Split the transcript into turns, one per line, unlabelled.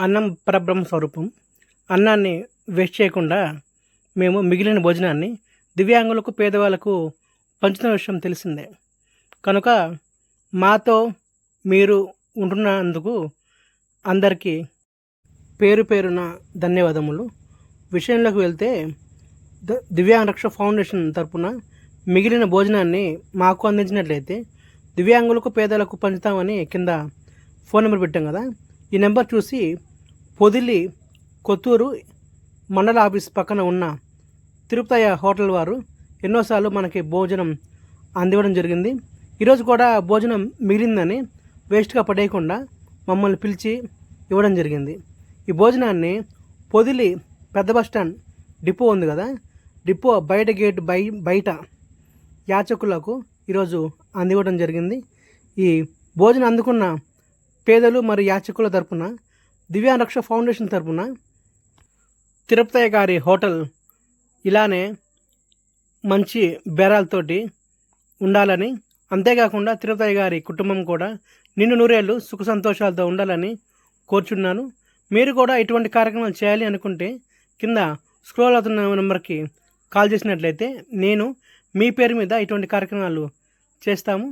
అన్నం పరబ్రహ్మ స్వరూపం. అన్నాన్ని వేస్ట్ చేయకుండా మేము మిగిలిన భోజనాన్ని దివ్యాంగులకు పేదవాళ్ళకు పంచుతున్న విషయం తెలిసిందే. కనుక మాతో మీరు ఉంటున్నందుకు అందరికీ పేరు పేరున ధన్యవాదములు. విషయంలోకి వెళ్తే ద- దివ్యాంగ రక్ష ఫౌండేషన్ తరపున మిగిలిన భోజనాన్ని మాకు అందించినట్లయితే దివ్యాంగులకు పేదలకు పంచుతామని కింద ఫోన్ నెంబర్ పెట్టాం కదా. ఈ నెంబర్ చూసి పొదిలి కొత్తూరు మండల ఆఫీస్ పక్కన ఉన్న తిరుపతయ్య హోటల్ వారు ఎన్నోసార్లు మనకి భోజనం అందివ్వడం జరిగింది. ఈరోజు కూడా భోజనం మిగిలిందని వేస్ట్గా పడేయకుండా మమ్మల్ని పిలిచి ఇవ్వడం జరిగింది. ఈ భోజనాన్ని పొదిలి పెద్ద బస్ స్టాండ్ డిపో ఉంది కదా డిపో బయట గేట్ బై బయట యాచకులకు ఈరోజు అందివ్వడం జరిగింది. ఈ భోజనం అందుకున్న పేదలు మరియు యాచకుల తరపున దివ్యా రక్ష ఫౌండేషన్ తరపున తిరుపతయ్య గారి హోటల్ ఇలానే మంచి బేరాలతోటి ఉండాలని అంతేకాకుండా తిరుపతయ్య గారి కుటుంబం కూడా నిన్ను నూరేళ్ళు సుఖ సంతోషాలతో ఉండాలని కోరుచున్నాను. మీరు కూడా ఇటువంటి కార్యక్రమాలు చేయాలి అనుకుంటే కింద స్క్రోల్ అవుతున్న నెంబర్కి కాల్ చేసినట్లయితే నేను మీ పేరు మీద ఇటువంటి కార్యక్రమాలు చేస్తాము.